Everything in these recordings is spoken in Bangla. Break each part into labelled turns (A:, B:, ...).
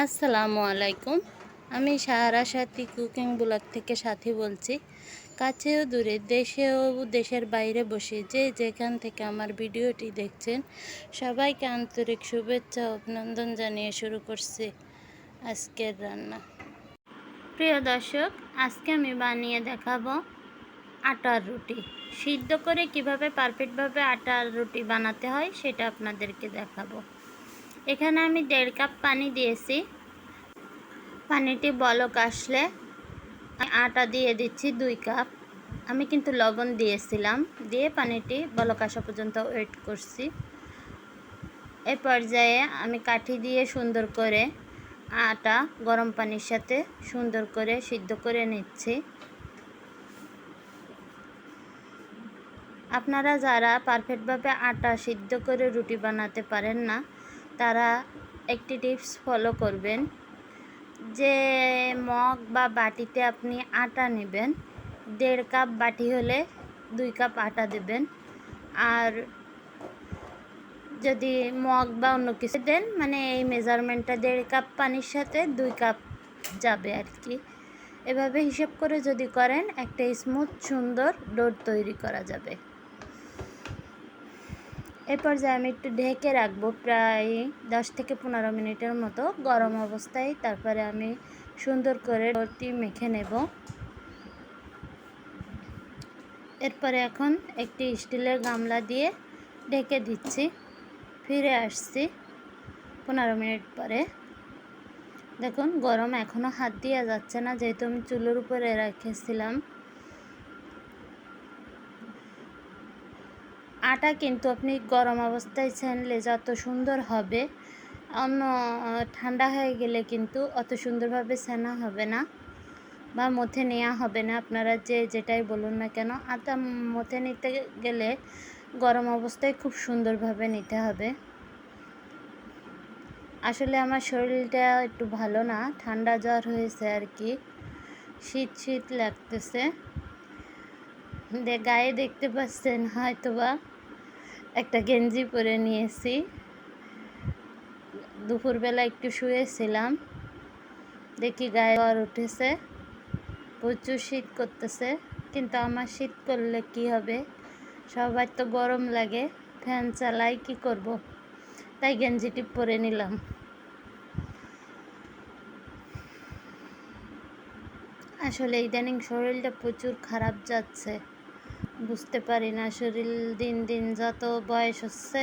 A: আসসালামু আলাইকুম। আমি সাহারা সাথী কুকিং ব্লগ থেকে সাথী বলছি। কাছেও দূরে দেশেও দেশের বাইরে বসে যে যেখান থেকে আমার ভিডিওটি দেখছেন, সবাইকে আন্তরিক শুভেচ্ছা অভিনন্দন জানিয়ে শুরু করছি আজকের রান্না। প্রিয় দর্শক, আজকে আমি বানিয়ে দেখাবো আটার রুটি। সিদ্ধ করে কীভাবে পারফেক্টভাবে আটার রুটি বানাতে হয়, সেটা আপনাদেরকে দেখাবো। এখানে আমি দেড় কাপ পানি দিয়েছি। পানিটি বলক আসলে আটা দিয়ে দিচ্ছি দুই কাপ। আমি কিন্তু লবণ দিয়েছিলাম, দিয়ে পানিটি বলক আসা পর্যন্ত ওয়েট করছি। এ পর্যায়ে আমি কাঠি দিয়ে সুন্দর করে আটা গরম পানির সাথে সুন্দর করে সিদ্ধ করে নিচ্ছি। আপনারা যারা পারফেক্টভাবে আটা সিদ্ধ করে রুটি বানাতে পারেন না তারা একটি টিপস ফলো করবেন যে মগ বা বাটিতে আপনি আটা নেবেন। দেড় কাপ বাটি হলে দুই কাপ আটা দেবেন। আর যদি মগ বা অন্য কিছু দেন মানে এই মেজারমেন্টটা দেড় কাপ পানির সাথে দুই কাপ যাবে আর কি। এভাবে হিসেব করে যদি করেন, একটা স্মুথ সুন্দর ডোর তৈরি করা যাবে। এ পর্যায়ে আমি একটু ঢেকে রাখব প্রায় দশ থেকে পনেরো মিনিটের মতো গরম অবস্থায়। তারপরে আমি সুন্দর করে রুটি মেখে নেব। এরপরে এখন একটি স্টিলের গামলা দিয়ে ঢেকে দিচ্ছি। ফিরে আসছি পনেরো মিনিট পরে। দেখুন, গরম এখনও হাত দেওয়া যাচ্ছে না, যেহেতু আমি চুলোর উপরে রেখেছিলাম। আটা কিন্তু আপনি গরম অবস্থায় ছানলে যত সুন্দর হবে, অন্য ঠান্ডা হয়ে গেলে কিন্তু অত সুন্দরভাবে ছানা হবে না বা মথে নেওয়া হবে না। আপনারা যে যেটাই বলুন না কেন, আটা মথে নিতে গেলে গরম অবস্থায় খুব সুন্দরভাবে নিতে হবে। আসলে আমার শরীরটা একটু ভালো না, ঠান্ডা জ্বর হয়েছে আর কি, শীত শীত লাগতেছে। গায়ে দেখতে পাচ্ছেন হয়তোবা। একটা গেঞ্জি পরে নিয়েছি। দুপুরবেলা একটু শুয়েছিলাম। দেখি গায়ে জ্বর উঠেছে। প্রচুর শীত করতেছে, কিন্তু আমার শীত করলে কি হবে? সবার তো গরম লাগে, ফ্যান চালাই কি করব? তাই গেঞ্জিটি পরে নিলাম। আসলে ইদানিং শরীরটা প্রচুর খারাপ যাচ্ছে। বুঝতে পারি না। শরীর দিন দিন যত বয়স হচ্ছে,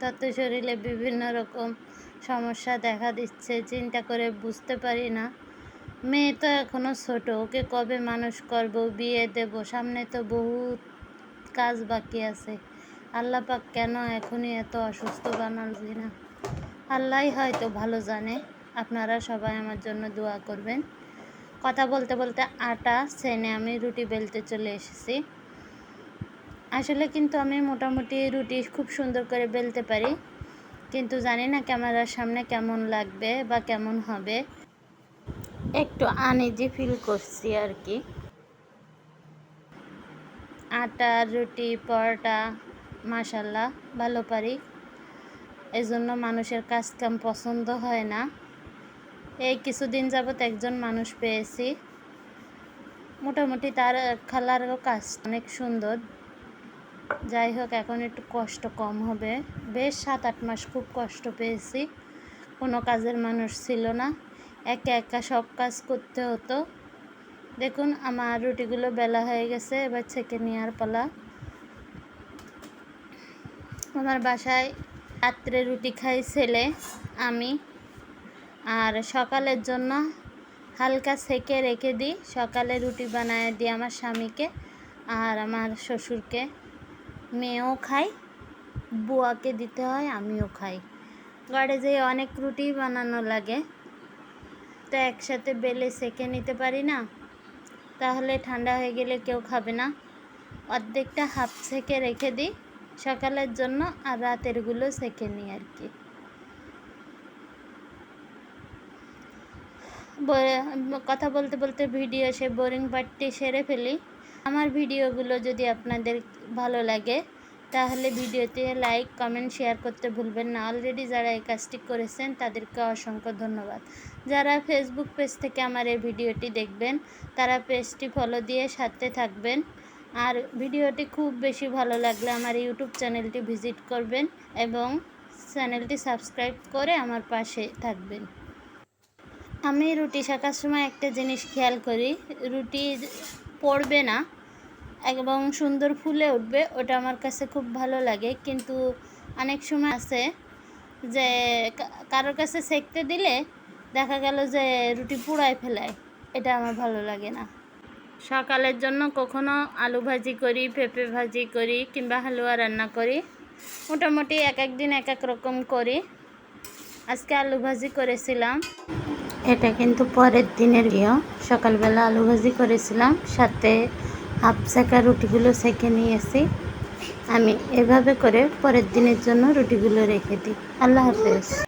A: তত শরীরে বিভিন্ন রকম সমস্যা দেখা দিচ্ছে, চিন্তা করে বুঝতে পারি না। মেয়ে তো এখনও ছোট, ওকে কবে মানুষ করব, বিয়ে দেব, সামনে তো বহুত কাজ বাকি আছে। আল্লাহ পাক কেন এখনই এত অসুস্থ বানালছি না? আল্লাহ হয়তো ভালো জানে, আপনারা সবাই আমার জন্য দোয়া করবেন। কথা বলতে বলতে আটা, সেনে আমি রুটি বেলতে চলে এসেছি। আসলে কিন্তু আমি মোটামুটি রুটি খুব সুন্দর করে বেলতে পারি। কিন্তু জানি না ক্যামেরার সামনে কেমন লাগবে বা কেমন হবে। একটু আনইজি ফিল করছি আর কি। আটা, রুটি, পরোটা মাসাল্লাহ ভালো পারি। এই জন্য মানুষের কাজ কাম পছন্দ হয় না। এই কিছুদিন যাবৎ একজন মানুষ পেয়েছি। মোটামুটি তার খালারও কাজ অনেক সুন্দর। যাই হোক, এখন একটু কষ্ট কম হবে। বেশ সাত আট মাস খুব কষ্ট পেয়েছি। কোনো কাজের মানুষ ছিল না। একা একা সব কাজ করতে হতো। দেখুন, আমার রুটিগুলো বেলা হয়ে গেছে, এবার ছেঁকে নেওয়ার পালা। আমার বাসায় রাত্রে রুটি খাই ছেলে, আমি। আর সকালের জন্য হালকা সেকে রেখে দিই। সকালে রুটি বানায় দিই আমার স্বামীকে আর আমার শ্বশুরকে। মেয়েও খায় বুয়াকে দিতে হয়, আমিও খাই। ঘরে যে অনেক রুটি বানানো লাগে। তো একসাথে বেলে সেকে নিতে পারি না। তাহলে ঠান্ডা হয়ে গেলে কেউ খাবে না। অর্ধেকটা হাফ সেকে রেখে দিই, সকালের জন্য আর রাতেরগুলো সেকে নিই আর কি। কথা বলতে বলতে ভিডিও সে বোরিং পার্টটি সেরে ফেলি। আমার ভিডিওগুলো যদি আপনাদের ভালো লাগে, তাহলে ভিডিওতে লাইক কমেন্ট শেয়ার করতে ভুলবেন না। অলরেডি যারা এই কাজটি করেছেন, তাদেরকে অসংখ্য ধন্যবাদ। যারা ফেসবুক পেজ থেকে আমার এই ভিডিওটি দেখবেন, তারা পেজটি ফলো দিয়ে সাথে থাকবেন। আর ভিডিওটি খুব বেশি ভালো লাগলে আমার ইউটিউব চ্যানেলটি ভিজিট করবেন এবং চ্যানেলটি সাবস্ক্রাইব করে আমার পাশে থাকবেন। আমি রুটি শাকার সময় একটা জিনিস খেয়াল করি, রুটি পড়বে না। এবং সুন্দর ফুলে উঠবে, ওটা আমার কাছে খুব ভালো লাগে। কিন্তু অনেক সময় আছে যে কারোর কাছে সেকতে দিলে দেখা গেল যে রুটি পুড়ায় ফেলায়, এটা আমার ভালো লাগে না। সকালের জন্য কখনো আলু ভাজি করি, পেঁপে ভাজি করি কিংবা হালুয়া রান্না করি। মোটামুটি এক এক দিন এক এক রকম করি। আজকে আলু ভাজি করেছিলাম। এটা কিন্তু পরের দিনের ভিডিও সকালবেলা আলু ভাজি করেছিলাম, সাথে হাফ সেকা রুটিগুলো নিয়ে এসে আমি এভাবে করে পরের দিনের জন্য রুটিগুলো রেখে দিই। আল্লাহ হাফেজ।